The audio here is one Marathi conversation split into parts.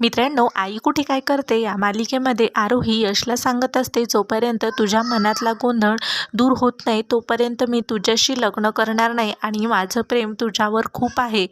मित्रांनो आई कुठे काय करते? या मालिकेमध्ये आरोही यशला सांगत असते जोपर्यंत तुझ्या मनातला गोंधळ दूर होत नाही तोपर्यंत मी तुझ्याशी लग्न करणार नाही आणि माझं प्रेम तुझ्यावर खूप आहे.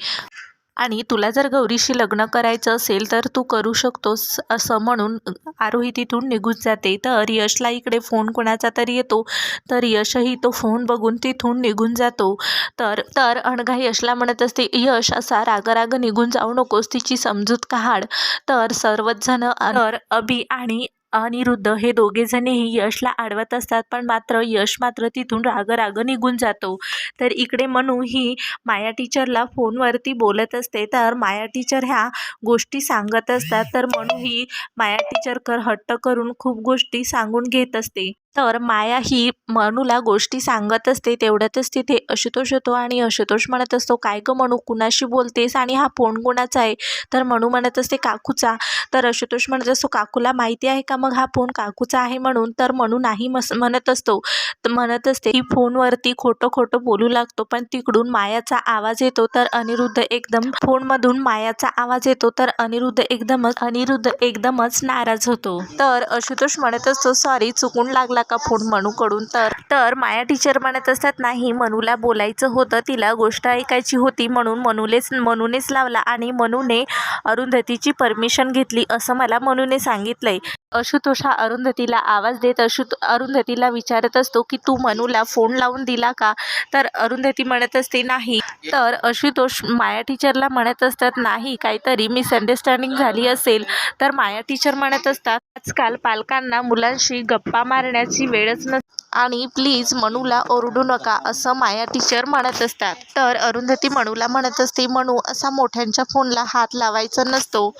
आणि तुला जर गौरीशी लग्न करायचं असेल तर तू करू शकतोस असं म्हणून आरोही तिथून निघून जाते. तर यशला इकडे फोन कोणाचा तरी येतो तर यशही तो फोन बघून तिथून निघून जातो. तर तर अणघा यशला म्हणत असते यश असा राग निघून जाऊ नकोस तिची समजूत काढ. तर सर्वच जण तर अभि आणि अनिरुद्ध हे दोघेजणही यशला आडवत असतात पण मात्र यश मात्र तिथून राग राग निघून जातो. तर इकडे मनू ही माया टीचरला फोनवरती बोलत असते. तर माया टीचर ह्या गोष्टी सांगत असतात. तर मनू ही माया टीचरकर हट्ट करून खूप गोष्टी सांगून घेत असते. तर माया ही मनूला गोष्टी सांगत असते तेवढ्यातच तिथे आशुतोष होतो आणि आशुतोष म्हणत असतो काय गं मनू कुणाशी बोलतेस? आणि हा फोन कुणाचा आहे? तर मनू म्हणत असते काकूचा. तर आशुतोष म्हणत असतो काकूला माहिती आहे का मग हा फोन? काकूचा आहे म्हणून. तर मनू नाही मस म्हणत असतो. तर म्हणत असते की फोनवरती खोटं खोटं बोलू लागतो पण तिकडून मायाचा आवाज येतो तर अनिरुद्ध एकदम फोनमधून मायाचा आवाज येतो तर अनिरुद्ध एकदमच अनिरुद्ध एकदमच नाराज होतो. तर आशुतोष म्हणत असतो सॉरी चुकून लागला का फोन मनूकडून? तर तर माया टीचर म्हणत असतात नाही मनूला बोलायचं होतं. तिला गोष्ट ऐकायची होती म्हणून मनूलेच मनूनेच लावला आणि मनूने अरुंधतीची परमिशन घेतली असं मला मनूने सांगितलंय. आशुतोष हा अरुंधतीला आवाज देत अशु अरुंधतीला विचारत असतो की तू मनूला फोन लावून दिला का? तर अरुंधती म्हणत असते नाही. तर आशुतोष माया टीचरला म्हणत असतात नाही काहीतरी मिसअंडरस्टँडिंग झाली असेल. तर माया टीचर म्हणत असतात आजकाल पालकांना मुलांशी गप्पा मारण्याची वेळच नस. आणि प्लीज मनूला ओरडू नका असं माया टीचर म्हणत असतात. तर अरुंधती मनूला म्हणत असते मनू असा मोठ्यांच्या फोनला हात लावायचा नसतो.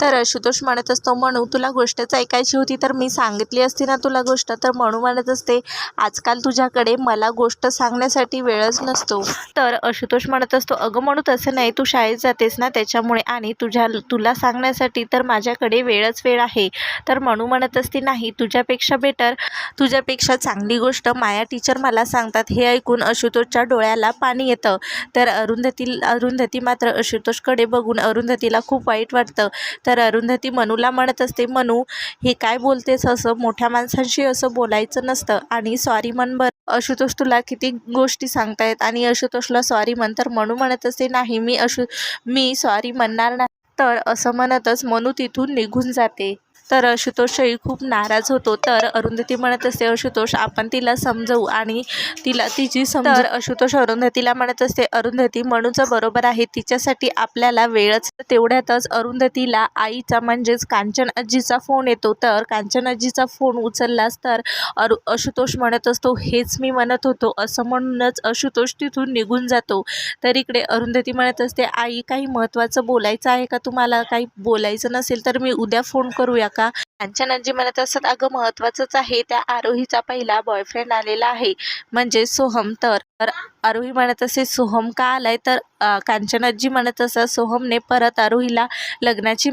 तर आशुतोष म्हणत असतो म्हणू तुला गोष्टच ऐकायची होती तर मी सांगितली असती ना तुला गोष्ट. तर म्हणू म्हणत असते आजकाल तुझ्याकडे मला गोष्ट सांगण्यासाठी वेळच नसतो. तर आशुतोष म्हणत असतो अगं म्हणू तसं नाही तू शाळेत जातेस ना त्याच्यामुळे आणि तुझ्या तुला सांगण्यासाठी तर माझ्याकडे वेळच वेळ आहे. तर म्हणू म्हणत असते नाही तुझ्यापेक्षा बेटर तुझ्यापेक्षा चांगली गोष्ट माया टीचर मला सांगतात. हे ऐकून आशुतोषच्या डोळ्याला पाणी येतं. तर अरुंधती अरुंधती मात्र आशुतोषकडे बघून अरुंधतीला खूप वाईट वाटतं. तर अरुंधती मनूला म्हणत असते मनू हे काय बोलतेस असं? मोठ्या माणसांशी असं बोलायचं नसतं. आणि सॉरी मन बरं. आशुतोष तुला किती गोष्टी सांगतायत आणि आशुतोषला सॉरी म्हण. तर मनू म्हणत असते नाही मी अशु मी सॉरी म्हणणार नाही. तर असं म्हणतच मनू तिथून निघून जाते. तर आशुतोषही खूप नाराज होतो. तर अरुंधती म्हणत असते आशुतोष आपण तिला समजवू आणि तिला तिची समज तर आशुतोष अरुंधतीला म्हणत असते अरुंधती म्हणूच बरोबर आहे. तिच्यासाठी आपल्याला वेळच तेवढ्यातच अरुंधतीला आईचा म्हणजेच कांचन आजीचा फोन येतो. तर कांचन आजीचा फोन उचललास तर अरु आशुतोष म्हणत असतो हेच मी म्हणत होतो. असं म्हणूनच आशुतोष तिथून निघून जातो. तर इकडे अरुंधती म्हणत असते आई काही महत्त्वाचं बोलायचं आहे का तुम्हाला? काही बोलायचं नसेल तर मी उद्या फोन करूया का? कांचनाजी म्हणत असत अगं महत्वाचंच आहे त्या आरोहीचा पहिला बॉयफ्रेंड आलेला आहे म्हणजे सोहम. तर तर आरोही म्हणत असे सोहम का आलाय? तर कांचन कांचनाजी म्हणत असत सोहमने परत आरोहीला लग्नाची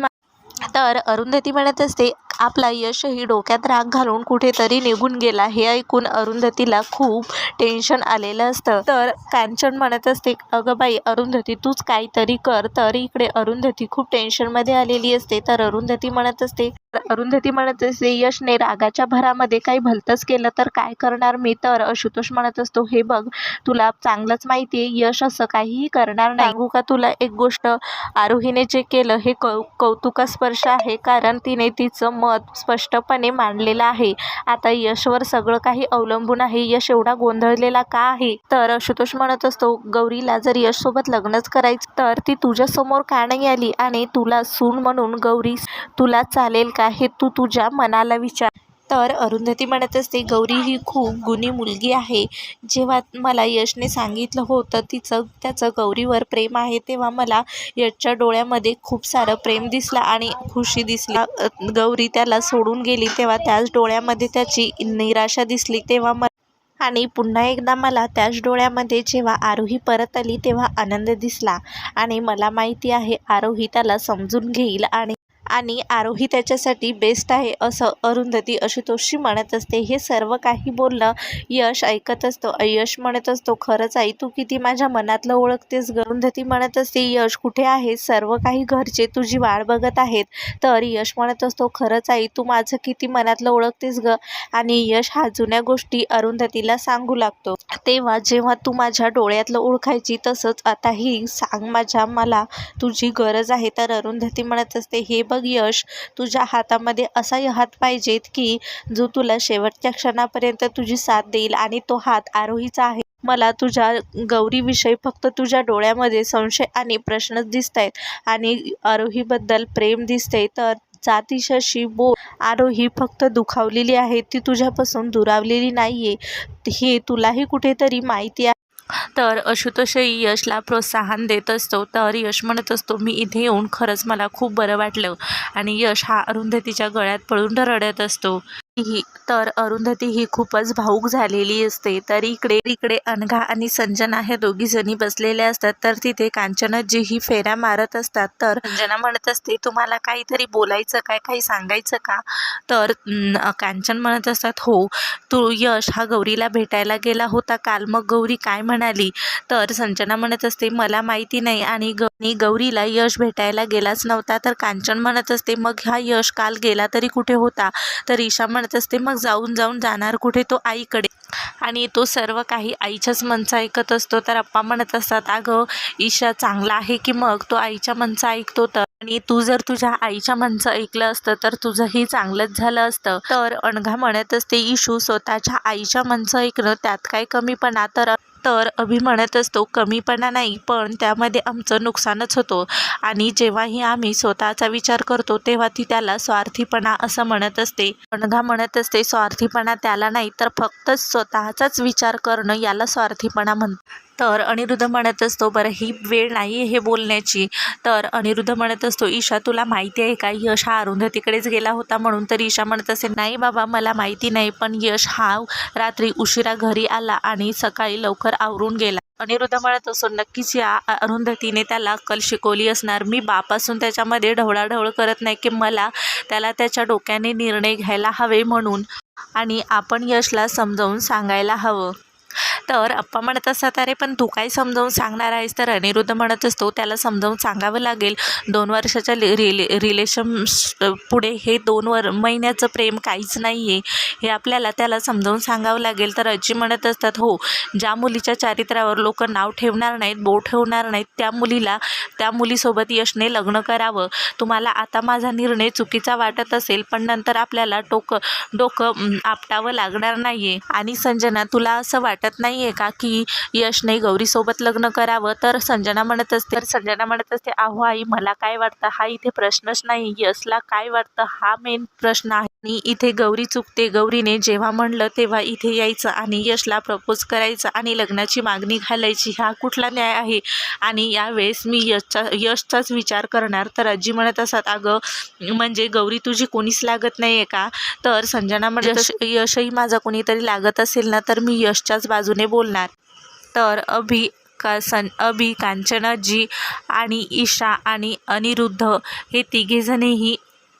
तर अरुंधती म्हणत असते आपला यशही डोक्यात राग घालून कुठेतरी निघून गेला. हे ऐकून अरुंधतीला खूप टेन्शन आलेलं असतं. तर कांचन म्हणत असते अगं बाई अरुंधती तूच काहीतरी कर. तर इकडे अरुंधती खूप टेन्शनमध्ये आलेली असते. तर अरुंधती म्हणत असते अरुंधती म्हणत असते यशने रागाच्या भरामध्ये काही भलतंच केलं तर काय करणार मी? तर आशुतोष म्हणत असतो हे बघ तुला चांगलंच माहिती आहे यश असं काहीही करणार नाही. का तुला एक गोष्ट? आरोहीने जे केलं हे कौ कौतुकास्पर्श आहे. कारण तिने तिचं मत स्पष्टपणे मांडलेलं आहे. आता यशवर सगळं काही अवलंबून आहे. यश एवढा गोंधळलेला का आहे? तर आशुतोष म्हणत असतो गौरीला जर यशसोबत लग्नच करायचं तर ती तुझ्यासमोर का नाही आली? आणि तुला सून म्हणून गौरी तुला चालेल का? हे तू तुझ्या मनाला विचार. तर अरुंधती म्हणत असते गौरी ही खूप गुणी मुलगी आहे. जेव्हा मला यशने सांगितलं होतं तिचं त्याचं गौरीवर प्रेम आहे तेव्हा मला यशच्या डोळ्यामध्ये खूप सारं प्रेम दिसला आणि खुशी दिसली. गौरी त्याला सोडून गेली तेव्हा त्याच डोळ्यामध्ये त्याची निराशा दिसली तेव्हा मला आणि पुन्हा एकदा मला त्याच डोळ्यामध्ये जेव्हा आरोही परत आली तेव्हा आनंद दिसला. आणि मला माहिती आहे आरोही त्याला समजून घेईल आणि आणि आरोही त्याच्यासाठी बेस्ट आहे असं अरुंधती आशुतोषशी म्हणत असते. हे सर्व काही बोलणं यश ऐकत असतो. यश म्हणत असतो खरंच आई तू किती माझ्या मनातलं ओळखतेस अरुंधती म्हणत असते यश कुठे आहे? सर्व काही घरचे तुझी वाट बघत आहेत. तर यश म्हणत असतो खरंच आई तू माझं किती मनातलं ओळखतेस ग. आणि यश हा जुन्या गोष्टी अरुंधतीला सांगू लागतो. तेव्हा जेव्हा तू माझ्या डोळ्यातलं ओळखायची तसंच आताही सांग माझ्या मला तुझी गरज आहे. तर अरुंधती म्हणत असते हे बघ यश तुझ्या हातामध्ये असा हात पाहिजेत की जो तुला शेवटच्या क्षणापर्यंत तुझी साथ देईल आणि तो हात आरोहीचा आहे. मला तुझ्या गौरीविषयी फक्त तुझ्या डोळ्यामध्ये संशय आणि प्रश्नच दिसत आहेत आणि आरोहीबद्दल प्रेम दिसते तर जातिशाशी बो आरोही फक्त दुखावलेली आहे ती तुझ्यापासून दुरावलेली नाही आहे हे तुलाही कुठेतरी माहिती आहे. तर आशुतोषही यशला प्रोत्साहन देत असतो. तर यश म्हणत असतो मी इथे येऊन खरंच मला खूप बरं वाटलं. आणि यश हा अरुंधतीच्या गळ्यात पळून रडत असतो. ही तर अरुंधती ही खूपच भाऊक झालेली असते. तर इकडे इकडे अनघा आणि संजना हे दोघी जणी बसलेल्या असतात. तर तिथे कांचनजी ही फेऱ्या मारत असतात. तर संजना म्हणत असते तुम्हाला काहीतरी बोलायचं काय? काही सांगायचं का? तर कांचन म्हणत असतात हो तू यश हा गौरीला भेटायला गेला होता काल. मग गौरी काय म्हणाली? तर संजना म्हणत असते मला माहिती नाही आणि ग गौरीला यश भेटायला गेलाच नव्हता. तर कांचन म्हणत असते मग हा यश काल गेला तरी कुठे होता? तर ईशा म्हणत असते मग जाऊन जाऊन जाणार कुठे तो आईकडे. आणि तो सर्व काही आईच्याच मनचा ऐकत असतो. तर अप्पा म्हणत असतात अगं ईशा चांगला आहे की मग तो आईच्या मनचा ऐकतो तर? आणि तू जर तुझ्या आईच्या मनचं ऐकलं असतं तर तुझंही चांगलंच झालं असतं. तर अणघा म्हणत असते इशू स्वतःच्या आईच्या मनचं ऐकणं त्यात काय कमीपणा? तर तर अभि म्हणत असतो कमीपणा नाही पण त्यामध्ये आमचं नुकसानच होतो. आणि जेव्हाही आम्ही स्वतःचा विचार करतो तेव्हा ती त्याला स्वार्थीपणा असं म्हणत असते. अणघा म्हणत असते स्वार्थीपणा त्याला नाही तर फक्त स्वतःचाच विचार करणं याला स्वार्थीपणा म्हण तर अनिरुद्ध म्हणत असतो बरं ही वेळ नाही आहे हे बोलण्याची. तर अनिरुद्ध म्हणत असतो ईशा तुला माहिती आहे का यश हा अरुंधतीकडेच गेला होता म्हणून तर ईशा म्हणत असे नाही बाबा मला माहिती नाही पण यश हा रात्री उशिरा घरी आला आणि सकाळी लवकर आवरून गेला. अनिरुद्ध म्हणत असो नक्कीच या अरुंधतीने त्याला अक्कल शिकवली असणार. मी बापासून त्याच्यामध्ये ढवळाढवळ करत नाही की मला त्याला त्याच्या डोक्याने निर्णय घ्यायला हवे म्हणून आणि आपण यशला समजावून सांगायला हवं. तर अप्पा म्हणत असतात अरे पण तू काय समजावून सांगणार आहेस? तर अनिरुद्ध म्हणत असतो त्याला समजावून सांगावं लागेल. दोन वर्षाच्या रिले रिलेशन पुढे हे दोन वर महिन्याचं प्रेम काहीच नाही आहे हे आपल्याला त्याला समजावून सांगावं लागेल. तर आजी म्हणत असतात हो ज्या मुलीच्या चारित्र्यावर लोक नाव ठेवणार नाहीत बोट ठेवणार नाहीत त्या मुलीला त्या मुलीसोबत यशने लग्न करावं. तुम्हाला आता माझा निर्णय चुकीचा वाटत असेल पण नंतर आपल्याला टोकं डोकं आपटावं लागणार नाही आहे आणि संजना तुला असं वाटत नाही आहे का की यशने गौरीसोबत लग्न करावं? तर संजना म्हणत असते तर संजना म्हणत असते अहो आई मला काय वाटतं? हा इथे प्रश्नच नाही. यशला काय वाटतं? हा मेन प्रश्न आहे. आणि इथे गौरी चुकते. गौरीने जेव्हा म्हणलं तेव्हा इथे यायचं आणि यशला प्रपोज करायचं आणि लग्नाची मागणी घालायची. हा कुठला न्याय आहे? आणि यावेळेस मी यशचा यशचाच विचार करणार. तर आजी म्हणत असतात अगं म्हणजे गौरी तुझी कोणीच लागत नाही आहे का? तर संजना म्हणत यश यशही माझा कोणीतरी लागत असेल ना तर मी यशच्याच बाजूने बोलणार. तर अभि का सन अभि कांचनाजी आणि ईशा आणि अनिरुद्ध हे तिघेजणेही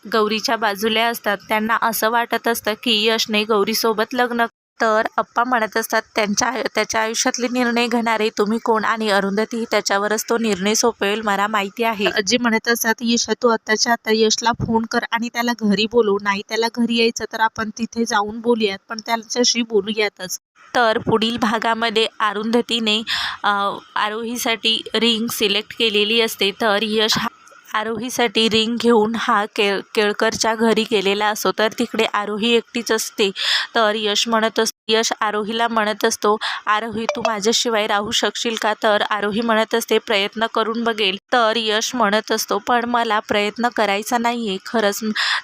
गौरीच्या बाजूला असतात. त्यांना असं वाटत असतं की यशने गौरीसोबत लग्न तर अप्पा म्हणत असतात त्यांच्या त्याच्या आयुष्यातले निर्णय घेणारे तुम्ही कोण आणि अरुंधती त्याच्यावरच तो निर्णय सोपवेल मला माहिती आहे. आजी म्हणत असतात यश तू आत्ताच्या आता यशला फोन कर आणि त्याला घरी बोलू नाही त्याला घरी यायचं तर आपण तिथे जाऊन बोलूयात पण त्याच्याशी बोलूयातच तर पुढील भागामध्ये अरुंधतीने आरोहीसाठी रिंग सिलेक्ट केलेली असते. तर यश हा आरोहीसाठी रिंग घेऊन हा केळ केळकरच्या घरी गेलेला असतो. तर तिकडे आरोही एकटीच असते. तर यश म्हणत अस यश आरोहीला म्हणत असतो आरोही तू माझ्याशिवाय राहू शकशील का? तर आरोही म्हणत असते प्रयत्न करून बघेल. तर यश म्हणत असतो पण मला प्रयत्न करायचा नाही आहे खरंच.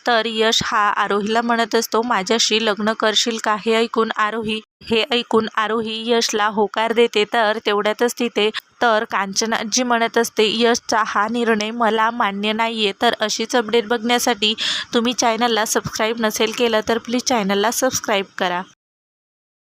तर यश हा आरोहीला म्हणत असतो माझ्याशी लग्न करशील का? हे ऐकून आरोही हे ऐकून आरोही यशला होकार देते तर तेवढ्यातच तिथे तर कांचनाजी म्हणत असते यशचा हा निर्णय मला मान्य नाही आहे तर अशीच अपडेट बघण्यासाठी तुम्ही चॅनलला सबस्क्राईब नसेल केलं तर प्लीज चॅनलला सबस्क्राईब करा.